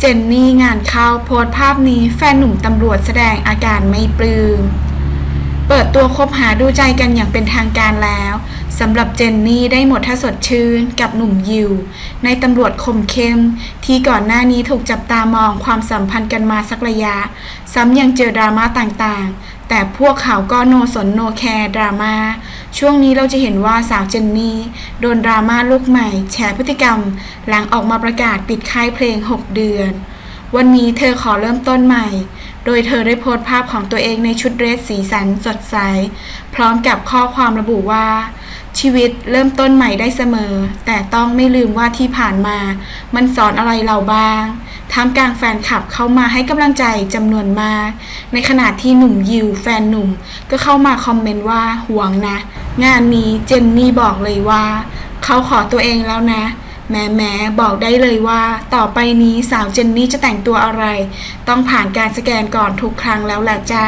เจนนี่งานเข้าโพสภาพนี้แฟนหนุ่มตำรวจแสดงอาการไม่ปลื้ม เปิดตัวคบหาดูใจกันอย่างเป็นทางการแล้วสำหรับเจนนี่ได้หมดท่าสดชื่นกับหนุ่มยิว ในตำรวจคมเข้ม ที่ก่อนหน้านี้ถูกจับตามองความสัมพันธ์กันมาสักระยะ ซ้ำยังเจอดราม่าต่างๆ แต่พวกเขาก็โนสนโนแคร์ดราม่า ช่วงนี้เราจะเห็นว่าสาวเจนนี่โดนดราม่าลูกใหม่แฉพฤติกรรม หลังออกมาประกาศปิดค่ายเพลง 6 เดือน วันนี้เธอขอเริ่มต้นใหม่ โดยเธอได้โพสต์ภาพของตัวเองในชุดเดรสสีสันสดใส พร้อมกับข้อความระบุว่า ชีวิตเริ่มต้นใหม่ได้เสมอ แต่ต้องไม่ลืมว่าที่ผ่านมา มันสอนอะไรเราบ้าง ท่ามกลางแฟนคลับเข้ามาให้กำลังใจจำนวนมาก ในขณะที่หนุ่มยิวแฟนหนุ่มก็เข้ามาคอมเมนต์ว่าห่วงนะ งานนี้เจนนี่บอกเลยว่า เขาขอตัวเองแล้วนะแหม้แม้บอกได้เลยว่าต่อไปนี้สาวเจนนี่จะแต่งตัวอะไร ต้องผ่านการสแกนก่อนทุกครั้งแล้วแหละจ้า